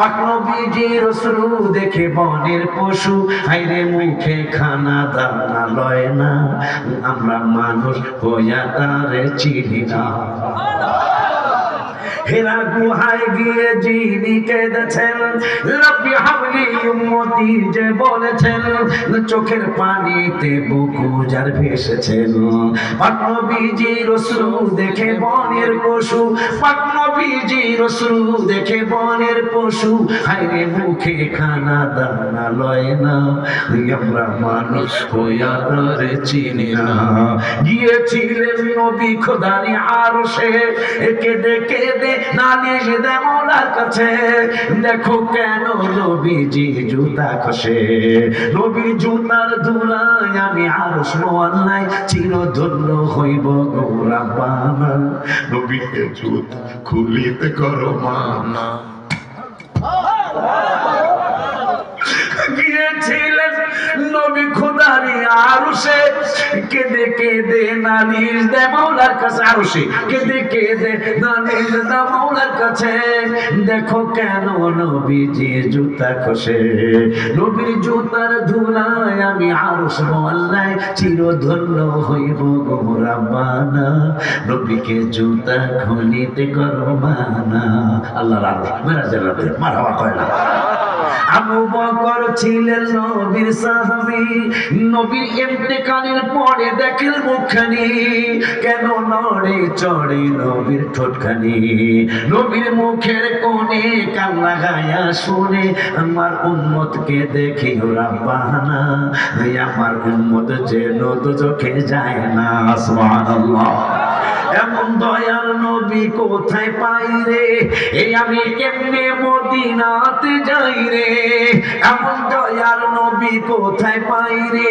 পাকনবীজি রসুল দেখে বনের পশু আইরে মুখে খানা দানা লয় না। আমরা মানুষ হইয়া তারে চিনি না। হেরা গুহায় গিয়ে যিনি কেঁদেছেন রব্বি হাবলি উম্মতি যে বলেছেন, চোখের পানিতে বুকু যার ভেসেছেন। পাকনবীজি রসুল দেখে বনের পশু পাকনবীজি দেখে বনের পশু। হাইরে মুখে খানা দানা লয় না, আমরা মানুষ হইয়া চিনি না। গিয়েছিলেন নবী আরও সে কেঁদে কেঁদে নালিশ দে মৌলার কাছে। দেখো কেন নবীজি জুতা খসে। নবী জুতার ধুলায় আমি আরও মোয়াল্লাই চিরধন্য হইব গৌরাবানা নবীকে জুত খুলিতে করো মানা। গিয়েছিলেন নবী আরুষে। কেঁদে কেঁদে নালিশ দে মাওলার কাছে, আরুষে। কেঁদে কেঁদে নালিশ দে মাওলার কাছে। দেখো কেন নবীজি জুতা খসে। নবীর জুতার ধুলায় আমি আরুষ মোয়াল্লায় চিরধন্য হইব গোরাবানা নবীকে জুতা খুলিতে করো মানা। আল্লাহ রাখো মেরা জেলাতে মারহাবা কয় আবু বকর ছিলেন নবীর নবীর ইন্তেকালের পরে মুখখানি। কেন নড়ে চড়ে নবীর ঠোঁটখানি? নবীর মুখের কোণে কান লাগায়া শুনে, আমার উম্মতকে দেখি ওরা বাহানা। আমার উম্মত যেন চোখে যায় না। এমন দয়াল নবী কোথায় পাই রে? এই আমি কেমনে মদিনাতে যাই রে? এমন দয়াল নবী কোথায় পাই রে?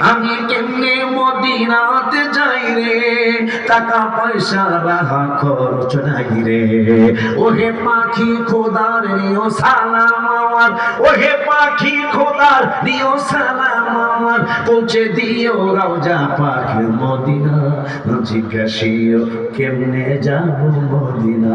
আমি কেমনে মদিনাতে যাই রে? টাকা পয়সা রাহা খরচ নাই রে। ওহে পাখি খোদার নিও সালাম আমার। ওহে পাখি খোদার নিও সালাম আমার। পৌঁছে দিও রাজা পাখি মদিনা। জিজ্ঞাসিও কেমনে যাব মদিনা?